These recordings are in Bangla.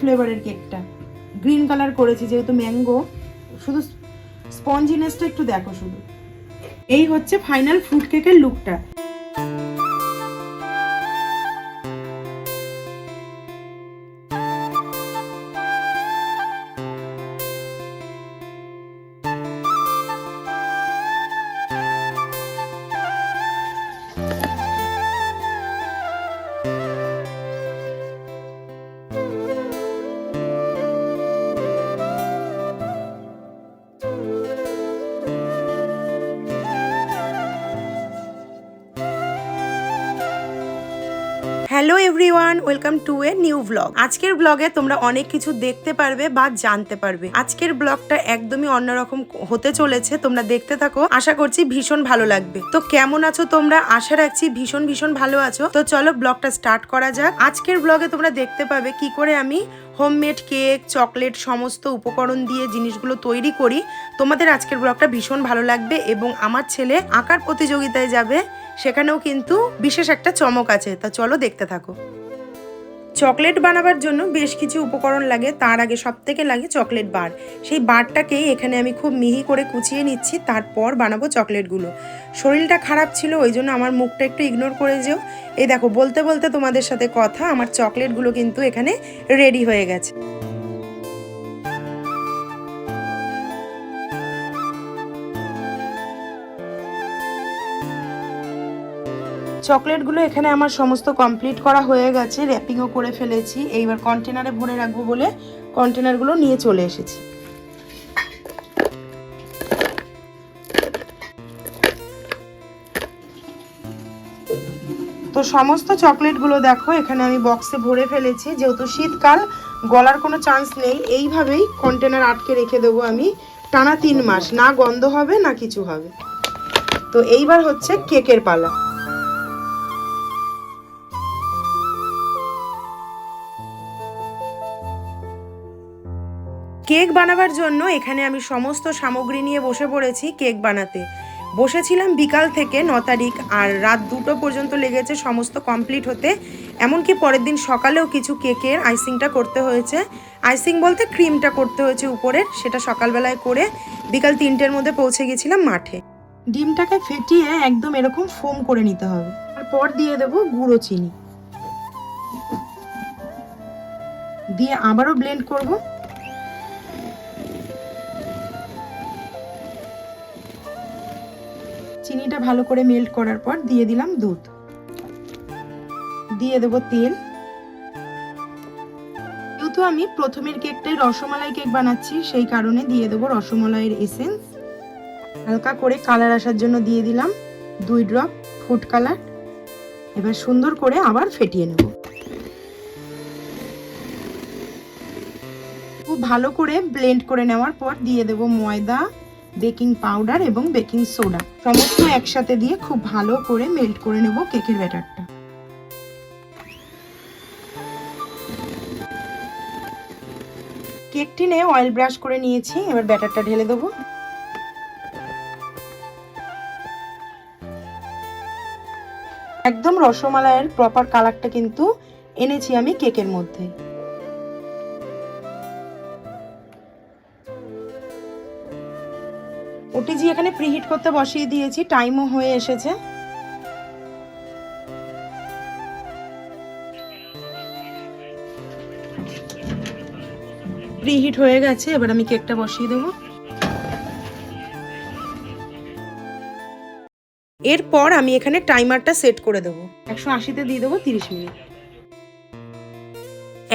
ফ্লেভারের কেকটা। গ্রিন কালার করেছি, যেহেতু ম্যাঙ্গো। শুধু স্পঞ্জিনেসটা একটু দেখো শুধু। এই হচ্ছে ফাইনাল ফুড কেকের লুকটা। Hello everyone, welcome to a new blog. আজকের ব্লগে তোমরা অনেক কিছু দেখতে পারবে বা জানতে পারবে। আজকের ব্লগটা একদমই অন্যরকম হতে চলেছে, তোমরা দেখতে থাকো। আশা করছি ভীষণ ভালো লাগবে। তো কেমন আছো তোমরা? আশা রাখছি ভীষণ ভীষণ ভালো আছো। তো চলো ব্লগটা স্টার্ট করা যাক। আজকের ব্লগে তোমরা দেখতে পাবে কি করে আমি হোমমেড কেক, চকলেট, সমস্ত উপকরণ দিয়ে জিনিসগুলো তৈরি করি। তোমাদের আজকের ব্লগটা ভীষণ ভালো লাগবে এবং আমার ছেলে আঁকার প্রতিযোগিতায় যাবে, সেখানেও কিন্তু বিশেষ একটা চমক আছে। তা চলো দেখতে থাকো। চকলেট বানাবার জন্য বেশ কিছু উপকরণ লাগে। তার আগে সব থেকে লাগে চকলেট বার। সেই বারটাকেই এখানে আমি খুব মিহি করে কুচিয়ে নিচ্ছি, তারপর বানাবো চকলেটগুলো। শরীরটা খারাপ ছিল, ওই জন্য আমার মুখটা একটু ইগনোর করে যেও। এই দেখো, বলতে বলতে তোমাদের সাথে কথা, আমার চকলেটগুলো কিন্তু এখানে রেডি হয়ে গেছে। চকলেটগুলো এখানে আমার সমস্ত কমপ্লিট করা হয়ে গেছে র্যাপিংও করে ফেলেছি। এইবার কন্টেনারে ভরে রাখব বলে কন্টেনারগুলো নিয়ে চলে এসেছি। তো সমস্ত চকলেটগুলো দেখো, এখানে আমি বক্সে ভরে ফেলেছি। যেহেতু শীতকাল, গলার কোনো চান্স নেই। এইভাবেই কন্টেনার আটকে রেখে দেবো আমি টানা তিন মাস। না গন্ধ হবে, না কিছু হবে। তো এইবার হচ্ছে কেকের পালা। কেক বানাবার জন্য এখানে আমি সমস্ত সামগ্রী নিয়ে বসে পড়েছি কেক বানাতে। বসেছিলাম বিকাল থেকে ন তারিখ আর রাত দুটো পর্যন্ত লেগেছে সমস্ত কমপ্লিট হতে। এমনকি পরের দিন সকালেও কিছু কেকের আইসিংটা করতে হয়েছে। আইসিং বলতে ক্রিমটা করতে হয়েছে উপরের, সেটা সকালবেলায় করে বিকাল তিনটের মধ্যে পৌঁছে গেছিলাম মাঠে। ডিমটাকে ফেটিয়ে একদম এরকম ফোম করে নিতে হবে। তারপর দিয়ে দেবো গুঁড়ো চিনি। দিয়ে আবারও ব্লেন্ড করব। চিনিটা ভালো করে মেল্ট করার পর দিয়ে দিলাম দুধ। দিয়ে দেবো তেল। যেহেতু আমি প্রথমের কেকটাই রসমালাই কেক বানাচ্ছি, সেই কারণে দিয়ে দেবো রসমালাইয়ের এসেন্স হালকা করে কালার আসার জন্য দিয়ে দিলাম দুই ড্রপ ফুড কালার এবার সুন্দর করে আবার ফেটিয়ে নেব। খুব ভালো করে ব্লেন্ড করে নেওয়ার পর দিয়ে দেবো ময়দা। বেকিং পাউডার এবং বেকিং সোডা। সমস্ত একসাথে দিয়ে খুব ভালো করে মেল্ট করে নেব কেকের ব্যাটারটা। কেকটি টিনে অয়েল ব্রাশ করে নিয়েছি, এবার ব্যাটারটা ঢেলে দেবো। একদম রসমালাইয়ের প্রপার কালারটা কিন্তু এনেছি আমি কেকের মধ্যে। ওটিজি এখানে প্রিহিট করতে বসিয়ে দিয়েছি টাইমও হয়ে এসেছে। প্রিহিট হয়ে গেছে, এবার আমি কেকটা বসিয়ে দেবো। এরপর আমি এখানে টাইমারটা সেট করে দেবো। একশো আশিতে দিয়ে দেবো তিরিশ মিনিট।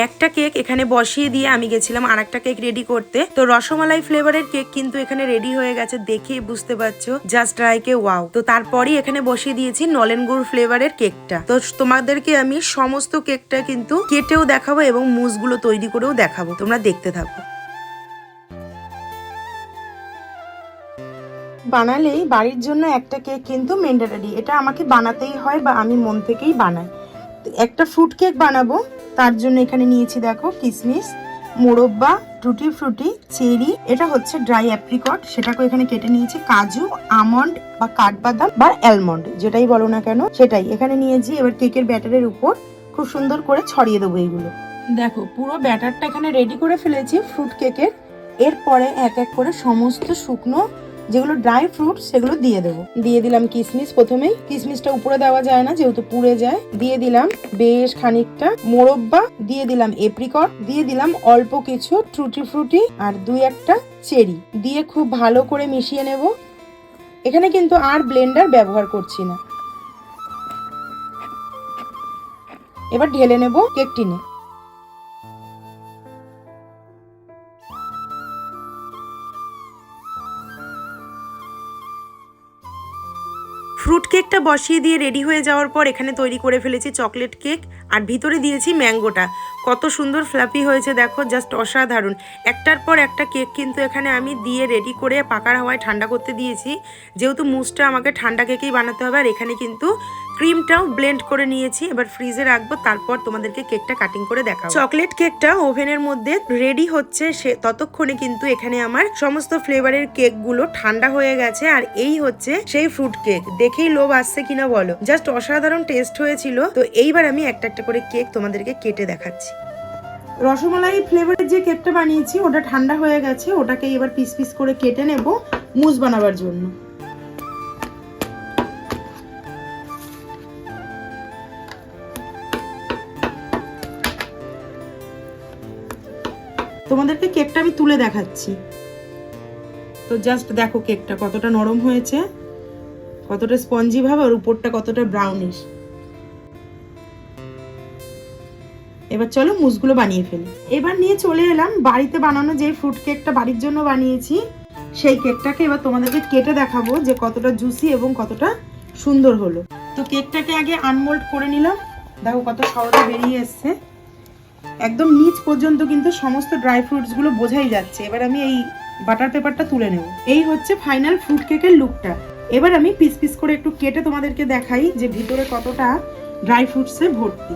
একটা কেক এখানে বসিয়ে দিয়ে আমি গেছিলাম আর একটা কেক রেডি করতে। তো রসমালাই ফ্লেভারের কেক কিন্তু এখানে রেডি হয়ে গেছে দেখে বুঝতে পারছ জাস্ট ট্রাইকে ওয়াও তো তারপরই এখানে বসিয়ে দিয়েছি নলেন গুড় ফ্লেভারের কেকটা। তো তোমাদেরকে আমি সমস্ত কেকটা কিন্তু কেটেও দেখাবো এবং মুসগুলো তৈরি করেও দেখাবো। তোমরা দেখতে থাকো। বানালেই বাড়ির জন্য একটা কেক কিন্তু ম্যান্ডেটারি এটা আমাকে বানাতেই হয় বা আমি মন থেকেই বানাই। একটা ফ্রুট কেক বানাবো। তার জন্য এখানে নিয়েছি দেখো কিশমিশ মোরব্বা, টুটি ফ্রুটি, চেরি, এটা হচ্ছে ড্রাই অ্যাপ্রিকট। সেটাকে এখানে কেটে নিয়েছি, কাজু, আমন্ড বা কাঠবাদাম বা অ্যালমন্ড, যেটাই বলো না কেন, সেটাই। এখানে নিয়েছি এবার কেকের ব্যাটারের উপর, খুব সুন্দর করে ছড়িয়ে দেবো এইগুলো দেখো, পুরো ব্যাটারটা এখানে রেডি করে ফেলেছি ফ্রুট কেকের এরপরে এক এক করে সমস্ত শুকনো যেগুলো ড্রাই ফ্রুট সেগুলো দিয়ে দেবো। দিয়ে দিলাম কিশমিশ প্রথমেই কিশমিশটা উপরে দেওয়া যায় না, যেহেতু পুড়ে যায়। দিয়ে দিলাম বেশ খানিকটা মোরব্বা, দিয়ে দিলাম এপ্রিকট দিয়ে দিলাম অল্প কিছু ট্রুটি ফ্রুটি আর দুই একটা চেরি। দিয়ে খুব ভালো করে মিশিয়ে নেব। এখানে কিন্তু আর ব্লেন্ডার ব্যবহার করছি না। এবার ঢেলে নেব কেক টিনে কেকটা বসিয়ে দিয়ে রেডি হয়ে যাওয়ার পর এখানে তৈরি করে ফেলেছি চকলেট কেক আর ভিতরে দিয়েছি ম্যাঙ্গোটা। কত সুন্দর ফ্লাপি হয়েছে দেখো জাস্ট অসাধারণ। একটার পর একটা কেক কিন্তু এখানে আমি দিয়ে রেডি করে পাকার হাওয়ায় ঠান্ডা করতে দিয়েছি। যেহেতু মুসটা আমাকে ঠান্ডা কেকেই বানাতে হবে, আর এখানে কিন্তু ক্রিমটাও ব্লেন্ড করে নিয়েছি। এবার ফ্রিজে রাখব, তারপর তোমাদেরকে কেকটা কাটিং করে দেখাবো। চকলেট কেকটা ওভেনের মধ্যে রেডি হচ্ছে, সে ততক্ষণে কিন্তু এখানে আমার সমস্ত ফ্লেভারের কেকগুলো ঠান্ডা হয়ে গেছে। আর এই হচ্ছে সেই ফ্রুট কেক দেখেই লোভ আসছে কিনা বলো? জাস্ট অসাধারণ টেস্ট হয়েছিল। তো এইবার আমি একটা করে কেক তোমাদেরকে কেটে দেখাচ্ছি। রসমালাই ফ্লেভারের যে কেকটা বানিয়েছি, ওটা ঠান্ডা হয়ে গেছে, ওটাকে এবার পিস পিস করে কেটে নেব মুজ বানাবার জন্য। তোমাদেরকে কেকটা আমি তুলে দেখাচ্ছি। তো জাস্ট দেখো কেকটা কতটা নরম হয়েছে, কতটা স্পঞ্জি ভাবে, আর উপরটা কতটা ব্রাউনিশ এবার চলো মুসগুলো বানিয়ে ফেলি। এবার নিয়ে চলে এলাম বাড়িতে বানানো যে ফ্রুট কেকটা বাড়ির জন্য বানিয়েছি, সেই কেকটাকে এবার তোমাদেরকে কেটে দেখাবো যে কতটা জুসি এবং কতটা সুন্দর হলো। তো কেকটাকে আগে আনমোল্ড করে নিলাম। দেখো কত সহজে বেরিয়ে এসছে। একদম নিচ পর্যন্ত কিন্তু সমস্ত ড্রাই ফ্রুটসগুলো বোঝাই যাচ্ছে। এবার আমি এই বাটার পেপারটা তুলে নেব। এই হচ্ছে ফাইনাল ফ্রুট কেকের লুকটা এবার আমি পিস পিস করে একটু কেটে তোমাদেরকে দেখাই যে ভিতরে কতটা ড্রাই ফ্রুটসে ভর্তি।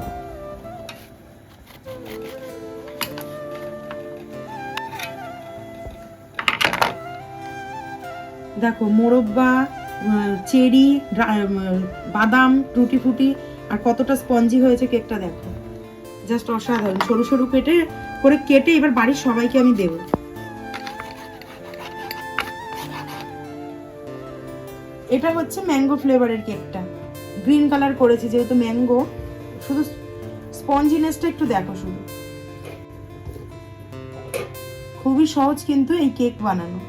দেখো, মোরব্বা চেরি বাদাম, টুটি ফুটি, আর কতটা স্পঞ্জি হয়েছে কেকটা দেখো। জাস্ট অসাধারণ, সরু সরু কেটে, করে কেটে এবার বাড়ির সবাইকে আমি দেব। এটা হচ্ছে ম্যাঙ্গো ফ্লেভারের কেকটা। গ্রিন কালার করেছি, যেহেতু ম্যাঙ্গো, শুধু স্পঞ্জিনেসটা একটু দেখো শুধু। খুবই সহজ কিন্তু এই কেক বানানো।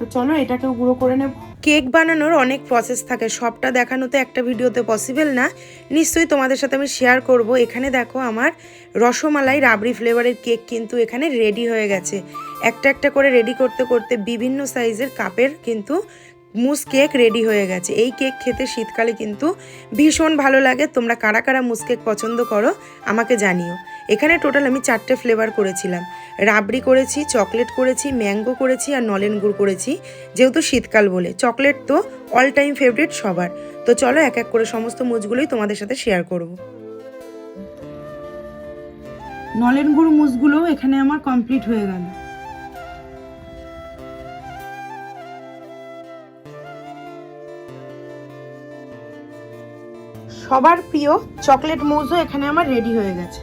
তো চলো এটাকে গুঁড়ো করে নেব। কেক বানানোর অনেক প্রসেস থাকে, সবটা দেখানো তো একটা ভিডিওতে পসিবল না। নিশ্চয়ই তোমাদের সাথে আমি শেয়ার করব। এখানে দেখো আমার রসমালাই রাবড়ি ফ্লেভারের কেক কিন্তু এখানে রেডি হয়ে গেছে। একটা একটা করে রেডি করতে করতে বিভিন্ন সাইজের কাপের কিন্তু মুস কেক রেডি হয়ে গেছে। এই কেক খেতে শীতকালে কিন্তু ভীষণ ভালো লাগে। তোমরা কারা কারা মুস কেক পছন্দ করো, আমাকে জানিও। এখানে টোটাল আমি চারটে ফ্লেভার করেছিলাম। রাবড়ি করেছি, চকলেট করেছি, ম্যাঙ্গো করেছি আর নলেন গুড় করেছি, যেহেতু শীতকাল বলে। চকলেট তো অল টাইম ফেভারিট সবার। তো চলো এক এক করে সমস্ত মুজগুলোই তোমাদের সাথে শেয়ার করব। নলেন গুড় মুজগুলো এখানে আমার কমপ্লিট হয়ে গেল। সবার প্রিয় চকলেট মুজও এখানে আমার রেডি হয়ে গেছে।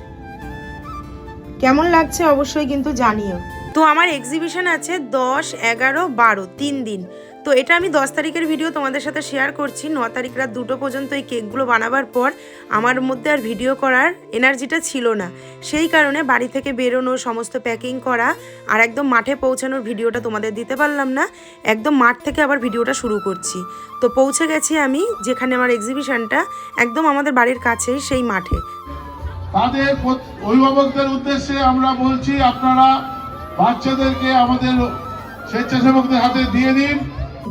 কেমন লাগছে অবশ্যই কিন্তু জানিও। তো আমার এক্সিবিশন আছে দশ, এগারো, বারো, তিন দিন। তো এটা আমি দশ তারিখের ভিডিও তোমাদের সাথে শেয়ার করছি। ন তারিখ রাত দুটো পর্যন্ত এই কেকগুলো বানাবার পর আমার মধ্যে আর ভিডিও করার এনার্জিটা ছিল না। সেই কারণে বাড়ি থেকে বেরোনো, সমস্ত প্যাকিং করা আর একদম মাঠে পৌঁছানোর ভিডিওটা তোমাদের দিতে পারলাম না। একদম মাঠ থেকে আবার ভিডিওটা শুরু করছি। তো পৌঁছে গেছি আমি যেখানে আমার এক্সিবিশনটা একদম আমাদের বাড়ির কাছেই, সেই মাঠে। তাদের অভিভাবকদের উদ্দেশ্যে আমরা বলছি আপনারা বাচ্চাদেরকে আমাদের স্বেচ্ছাসেবকদের হাতে দিয়ে দিন।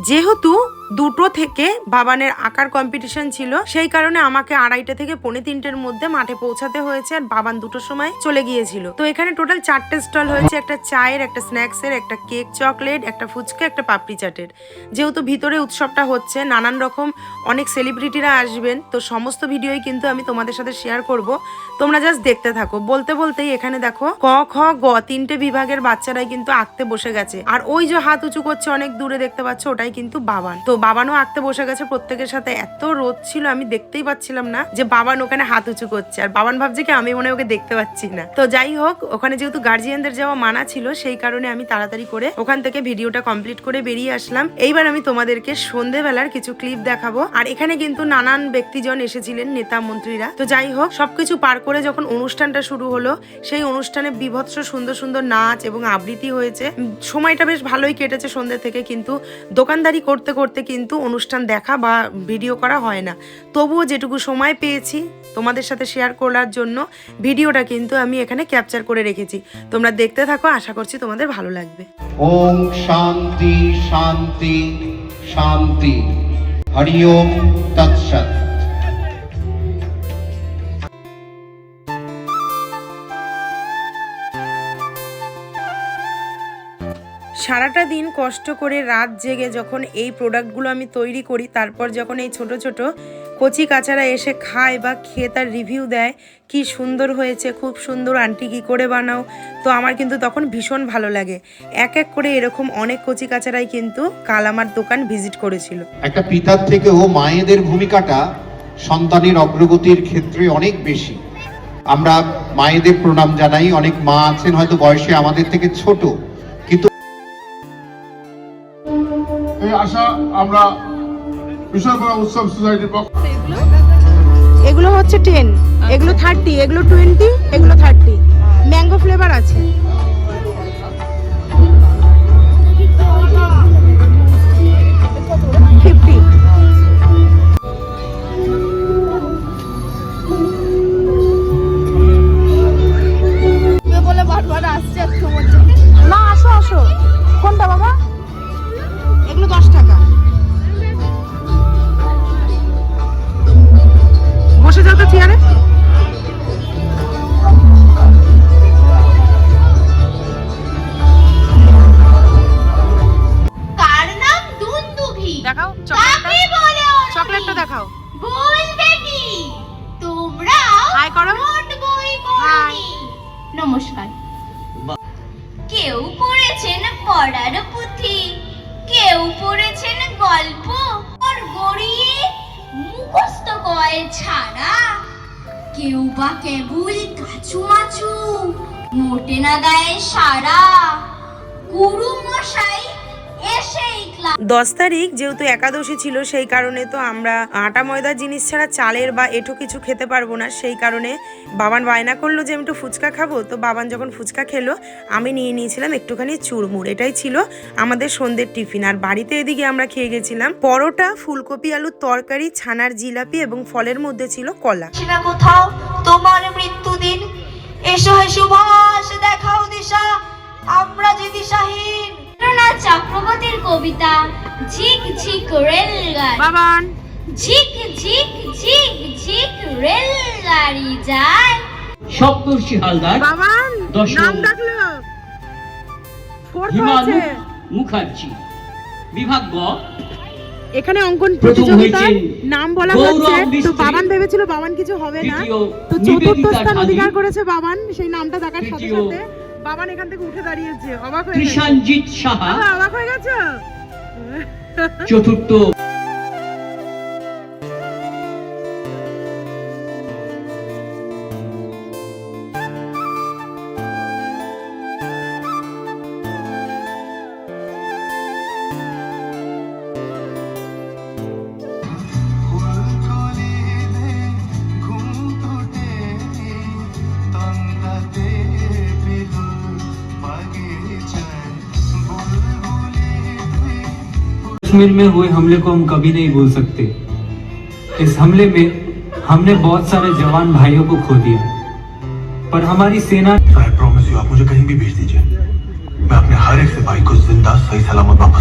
যেহেতু দুটো থেকে বাবানের আঁকার কম্পিটিশন ছিল। সেই কারণে আমাকে আড়াইটা থেকে পৌনে তিনটের মধ্যে মাঠে পৌঁছাতে হয়েছে আর বাবান দুটোর সময় চলে গিয়েছিল। তো এখানে টোটাল চারটে স্টল হয়েছে, একটা চায়ের, একটা স্ন্যাক্সের একটা কেক চকলেট একটা ফুচকা, একটা পাপড়ি চাটের। যেহেতু ভিতরে উৎসবটা হচ্ছে, নানান রকম অনেক সেলিব্রিটিরা আসবেন, তো সমস্ত ভিডিওই কিন্তু আমি তোমাদের সাথে শেয়ার করব। তোমরা জাস্ট দেখতে থাকো। বলতে বলতেই এখানে দেখো, ক, খ, গ তিনটে বিভাগের বাচ্চারাই কিন্তু আঁকতে বসে গেছে। আর ওই যে হাত উঁচু করছে অনেক দূরে দেখতে পাচ্ছ, ওটাই কিন্তু বাবান। তো বাবানও আঁকতে বসে গেছে, প্রত্যেকের সাথে এত রোদ ছিল, আমি দেখতেই পাচ্ছিলাম না যে বাবান ওখানে হাত উঁচু করছে। আর বাবান ভাবছে কি, আমি মনে ওকে দেখতে পাচ্ছি না। তো যাই হোক, ওখানে যেহেতু গার্জিয়ানদের যাওয়া মানা ছিল, সেই কারণে আমি তাড়াতাড়ি করে ওখান থেকে ভিডিওটা কমপ্লিট করে বেরিয়ে আসলাম। এইবার আমি তোমাদেরকে সন্ধেবেলার কিছু ক্লিপ দেখাবো। আর এখানে কিন্তু নানান ব্যক্তিজন এসেছিলেন, নেতা মন্ত্রীরা। তো যাই হোক, সবকিছু পার করে যখন অনুষ্ঠানটা শুরু হলো, সেই অনুষ্ঠানে বিভৎস সুন্দর সুন্দর নাচ এবং আবৃত্তি হয়েছে। সময়টা বেশ ভালোই কেটেছে সন্ধ্যে থেকে, কিন্তু দোকানদারি করতে করতে কিন্তু অনুষ্ঠান দেখা বা ভিডিও করা হয় না। তবুও যেটুকু সময় পেয়েছি তোমাদের সাথে শেয়ার করার জন্য ভিডিওটা কিন্তু আমি এখানে ক্যাপচার করে রেখেছি। তোমরা দেখতে থাকো, আশা করছি তোমাদের ভালো লাগবে। ওম শান্তি শান্তি শান্তি। হরি ওম সারাটা দিন কষ্ট করে রাত জেগে যখন এই প্রোডাক্টগুলো আমি তৈরি করি, তারপর যখন এই ছোট ছোট কচি কাচারা এসে খায় বা খেয়ে তার রিভিউ দেয়, কি সুন্দর হয়েছে, খুব সুন্দর, আন্টি কি করে বানাও, তো আমার কিন্তু তখন ভীষণ ভালো লাগে। এক এক করে এরকম অনেক কচি কাচারাই কিন্তু কাল আমার দোকান ভিজিট করেছিল। একটা পিতার থেকেও মায়েদের ভূমিকাটা সন্তানের অগ্রগতির ক্ষেত্রে অনেক বেশি। আমরা মায়েদের প্রণাম জানাই, অনেক মা আছেন, হয়তো বয়সে আমাদের থেকে ছোট। এই আশা আমরা বিশ্বকর্মা উৎসব সোসাইটির পক্ষ এগুলো? হচ্ছে টেন এগুলো থার্টি এগুলো টোয়েন্টি এগুলো থার্টি ম্যাঙ্গো ফ্লেভার আছে। ফিফটি বলে বারবার আসছে তোমার না আসো আসো। কোনটা বাবা? এগুলো দশ টাকা। বসে যাও তো চেয়ারে। কার নাম দুন্দুভি। দেখাও চকলেটটা। দেখাও। কি? হাই করো। হাই। নমস্কার। কেউ পড়েছেন পড়ার পুঁথি। কেউ পড়েছেন গল্প? আর গড়িয়ে মুখস্থ কয় ছাড়া। কেউ বা কেবল কাছু মাছু, মোটে না দেয় সারা গুরু মশাই দশ তারিখ যেহেতু একাদশী ছিল সেই কারণে তো আমরা আটা ময়দার জিনিস ছাড়া চালের বা এঠো কিছু খেতে পারব না। সেই কারণে বাবান বায়না করল যে আমি একটু ফুচকা খাব। তো বাবান যখন ফুচকা খেলো আমি নিয়ে নিয়েছিলাম একটুখানি চুরমুর। এটাই ছিল আমাদের সন্ধ্যের টিফিন। আর বাড়িতে এদিকে আমরা খেয়ে গেছিলাম পরোটা ফুলকপি আলুর তরকারি ছানার জিলাপি এবং ফলের মধ্যে ছিল কলা। কোথাও তোমার মৃত্যুদিন। এসো হে সুভাষ দেখাও দিশা। আমরা যে দিশাহীন। চক্রবর্তীর কবিতা। ঝিক ঝিক রেলগাড়ি। বাবান। ঝিক ঝিক ঝিক ঝিক রেলগাড়ি যায়। সপ্তর্ষি হালদার বাবান নাম ডাকলো। হিমালু মুখার্জি বিভাগ গ। এখানে অঙ্কন প্রথম প্রতিযোগিতার নাম বলা হচ্ছে। তো বাবান ভেবেছিল বাবান কিছু হবে না। তো চতুর্থ স্থান অধিকার করেছে বাবান। সেই নামটা দেখার সাথে সাথে বাবান এখান থেকে উঠে দাঁড়িয়েছে অবাক হয়ে গেছে। কৃষাঞ্জিৎ সাহা অবাক হয়ে গেছো? চতুর্থ कश्मीर में हुए हमले को हम कभी नहीं भूल सकते। इस हमले में हमने बहुत सारे जवान भाइयों को खो दिया। पर हमारी सेना आई प्रॉमिस यू आप मुझे कहीं भी भेज दीजिए। मैं अपने हर एक सिपाही को ज़िंदा, सही, सलामत वापस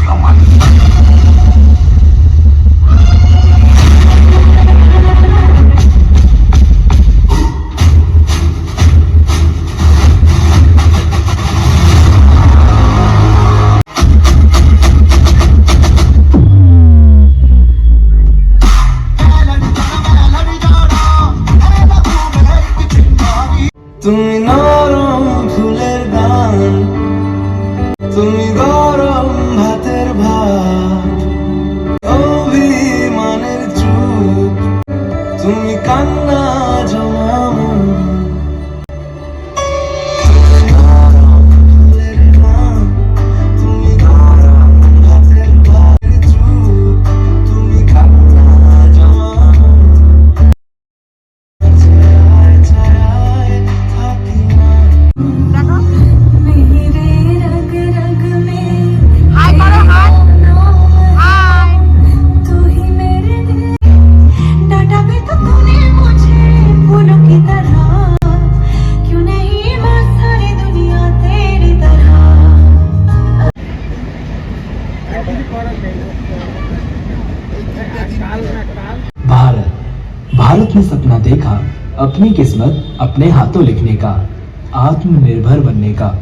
अपने हाथों लिखने का, आत्मनिर्भर बनने का।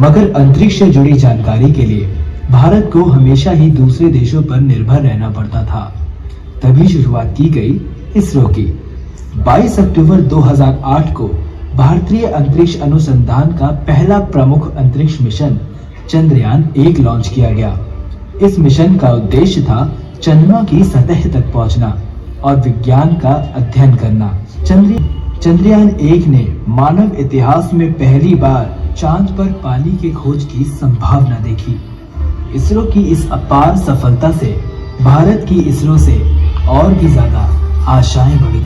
मगर अंतरिक्ष से जुड़ी जानकारी के लिए भारत को हमेशा ही दूसरे देशों पर निर्भर रहना पड़ता था। तभी शुरुआत की गई इसरो की। 22 अक्टूबर 2008 को भारतीय अंतरिक्ष अनुसंधान का पहला प्रमुख अंतरिक्ष मिशन चंद्रयान एक लॉन्च किया गया। इस मिशन का उद्देश्य था चंद्रमा की सतह तक पहुँचना और विज्ञान का अध्ययन करना। चंद्र चंद्रयान एक ने मानव इतिहास में पहली बार चाँद पर पानी के खोज की संभावना देखी। इसरो की इस अपार सफलता से, भारत की इसरो से और भी ज़्यादा आशाएँ बढ़ी।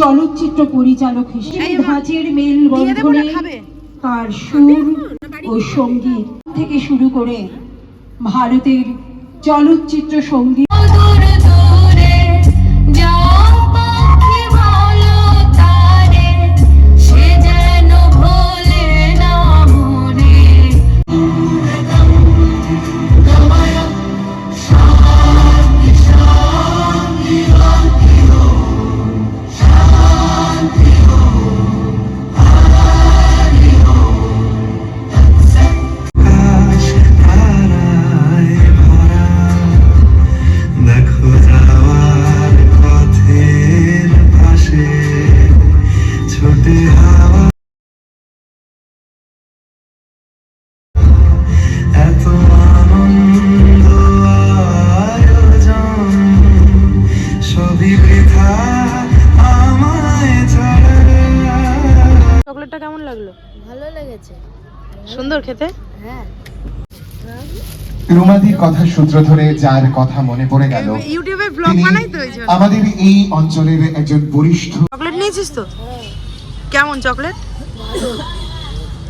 চলচ্চিত্র পরিচালক হিসেবে ধাঁচের মেল বন্ধনে তার সুর ও সংগীত থেকে শুরু করে ভারতের চলচ্চিত্র সংগীত চকলেটটা কেমন লাগল? ভালো লেগেছে। সুন্দর খেতে? রুমাদির কথা সূত্র ধরে যার কথা মনে পড়ে গেল ইউটিউবে ব্লগ বানাই তো আমাদের এই অঞ্চলের একজন বরিষ্ঠ চকলেট নিয়েছিস তো? কেমন চকলেট?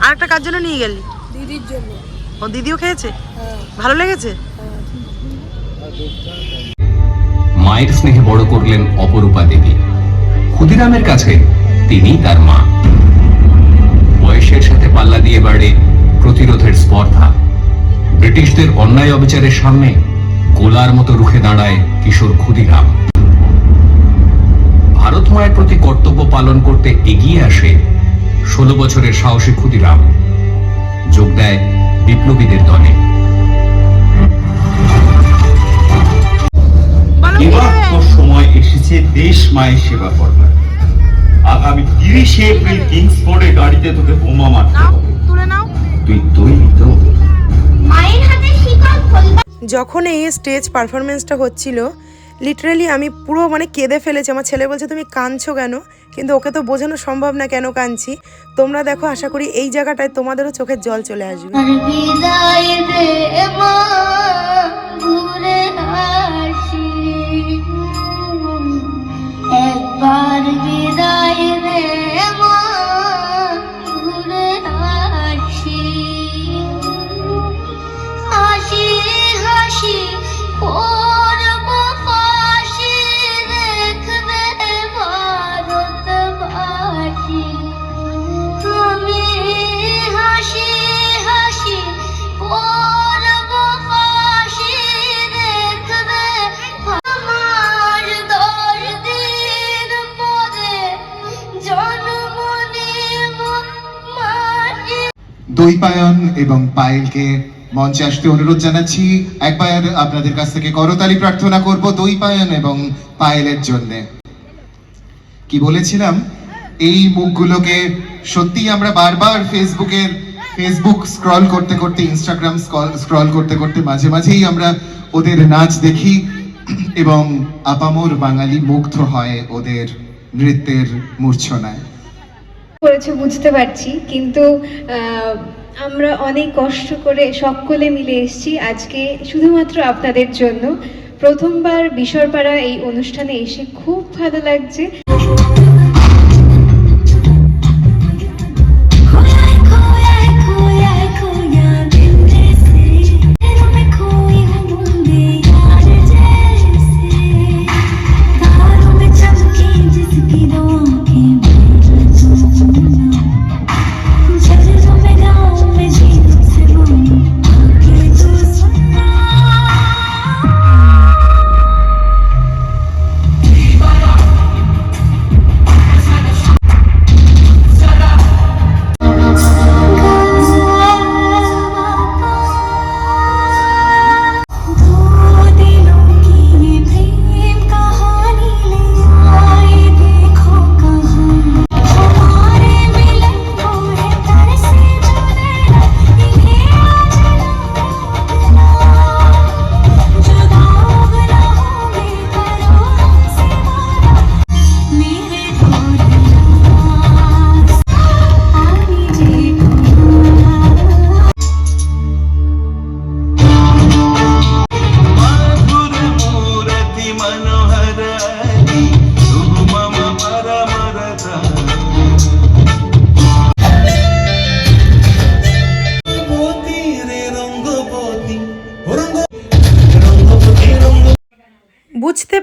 আর একটা কার জন্য নিয়ে গেলি? দিদির জন্য। ও দিদিও খেয়েছে? ভালো লেগেছে? মায়ের স্নেহে বড় করলেন অপরূপা দেবী। ক্ষুদিরামের কাছে তিনি তার মা। বয়সের সাথে পাল্লা দিয়ে বাড়ে প্রতিরোধের স্পর্ধা। ব্রিটিশদের অন্যায় অবিচারের সামনে গোলার মতো রুখে দাঁড়ায় কিশোর ক্ষুদিরাম। ভারত মায়ের প্রতি কর্তব্য পালন করতে এগিয়ে আসে ষোলো বছরের সাহসী ক্ষুদিরাম। যোগ দেয় বিপ্লবীদের দলে? সময় এসেছে দেশ মায়ের সেবা করবার। আগামী তিরিশে এপ্রিল কিংসফোর্ডে গাড়িতে তোকে বোমা মারতে নাও হবে। তুই তৈরি তো মায়ের হাতে শিকল খোলবা যখন এই স্টেজ পারফরমেন্সটা হচ্ছিল লিটারালি আমি পুরো মানে কেঁদে ফেলেছি। আমার ছেলে বলছে তুমি কাঁদছো কেন? কিন্তু ওকে তো বোঝানো সম্ভব না কেন কাঁদছি। তোমরা দেখো আশা করি এই জায়গাটায় তোমাদেরও চোখের জল চলে আসবে। আর বিদায় দে মা ঘুরে আসি একবার বিদায় দে এবং পায়েলকে মঞ্চে আসতে অনুরোধ জানাচ্ছি। একবার আপনাদের কাছ থেকে করতালি প্রার্থনা করব দৈপায়ন এবং পায়েলের জন্য। কি বলেছিলাম? এই মুখগুলোকে সত্যি আমরা বারবার ফেসবুকের, ফেসবুক স্ক্রল করতে করতে, ইনস্টাগ্রাম স্ক্রল করতে করতে মাঝে মাঝেই আমরা ওদের নাচ দেখি এবং আপামর বাঙালি মুগ্ধ হয় ওদের নৃত্যের মূর্ছনায়। করেছে বুঝতে পারছি, কিন্তু আমরা অনেক কষ্ট করে সকলে মিলে এসেছি আজকে শুধুমাত্র আপনাদের জন্য। প্রথমবার বিশরপাড়া এই অনুষ্ঠানে এসে খুব ভালো লাগছে।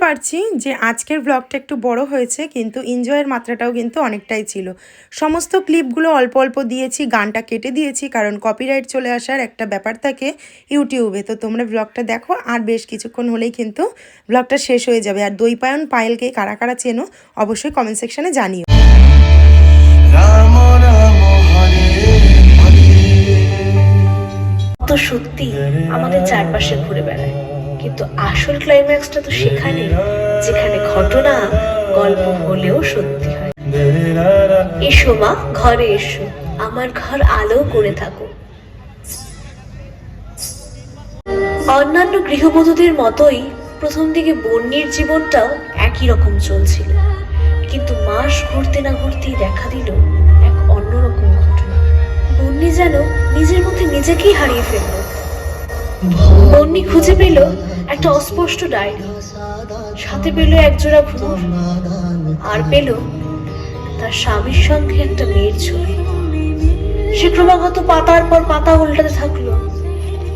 পারছি যে আজকের ব্লগটা একটু বড় হয়েছে কিন্তু এনজয়ের মাত্রাটাও কিন্তু অনেকটাই ছিল। সমস্ত ক্লিপগুলো অল্প অল্প দিয়েছি গানটা কেটে দিয়েছি কারণ কপিরাইট চলে আসার একটা ব্যাপার থাকে ইউটিউবে তো তোমরা ব্লগটা দেখো আর বেশ কিছুক্ষণ হলেই কিন্তু ব্লগটা শেষ হয়ে যাবে। আর দইপায়ন পায়েলকে কারা কারা চেনো অবশ্যই কমেন্ট সেকশানে জানিও। রাম রাম হরে হরে। তো সত্যি আমাদের চারপাশে ঘুরে বেড়ায়। কিন্তু আসল ক্লাইম্যাক্সটা তো সেখানে, যেখানে ঘটনা গল্প হলেও সত্যি হয়। এসো মা, ঘরে এসো, আমার ঘর আলো করে থাকো। অন্যান্য গৃহবধূদের মতোই প্রথম দিকে বন্যির জীবনটাও একই রকম চলছিল। কিন্তু মাস ঘুরতে না ঘুরতেই দেখা দিল এক অন্যরকম ঘটনা। বন্যি যেন নিজের মধ্যে নিজেকেই হারিয়ে ফেলল। বন্যি খুঁজে পেল একটা অস্পষ্ট ডায়েরি। সাথে পেল একজোড়া ঘুমুর আর পেল তার স্বামীর সঙ্গে একটা মেয়ের ছবি। সে ক্রমাগত পাতার পর পাতা উল্টাতে থাকল।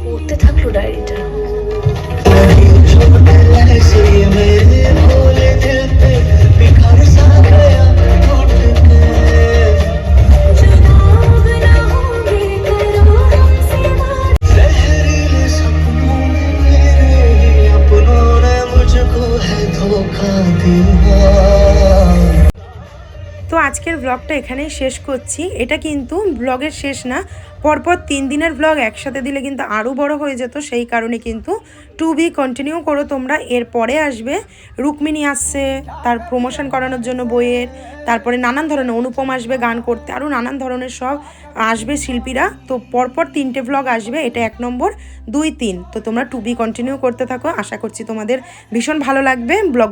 পড়তে থাকল ডায়েরিটা। ব্লগটা এখানেই শেষ করছি। এটা কিন্তু ব্লগের শেষ না, পরপর তিন দিনের ব্লগ একসাথে দিলে কিন্তু আরও বড় হয়ে যেত, সেই কারণে কিন্তু টু বি কন্টিনিউ করো তোমরা, এর পরে আসবে। রুক্মিণী আসছে, তার প্রমোশন করানোর জন্য বইয়ের, তারপরে নানান ধরনের, অনুপম আসবে গান করতে আরও নানান ধরনের সব আসবে শিল্পীরা। তো পরপর তিনটে ব্লগ আসবে, এটা এক নম্বর। দুই, তিন। তো তোমরা টু বি কন্টিনিউ করতে থাকো, আশা করছি তোমাদের ভীষণ ভালো লাগবে। ব্লগ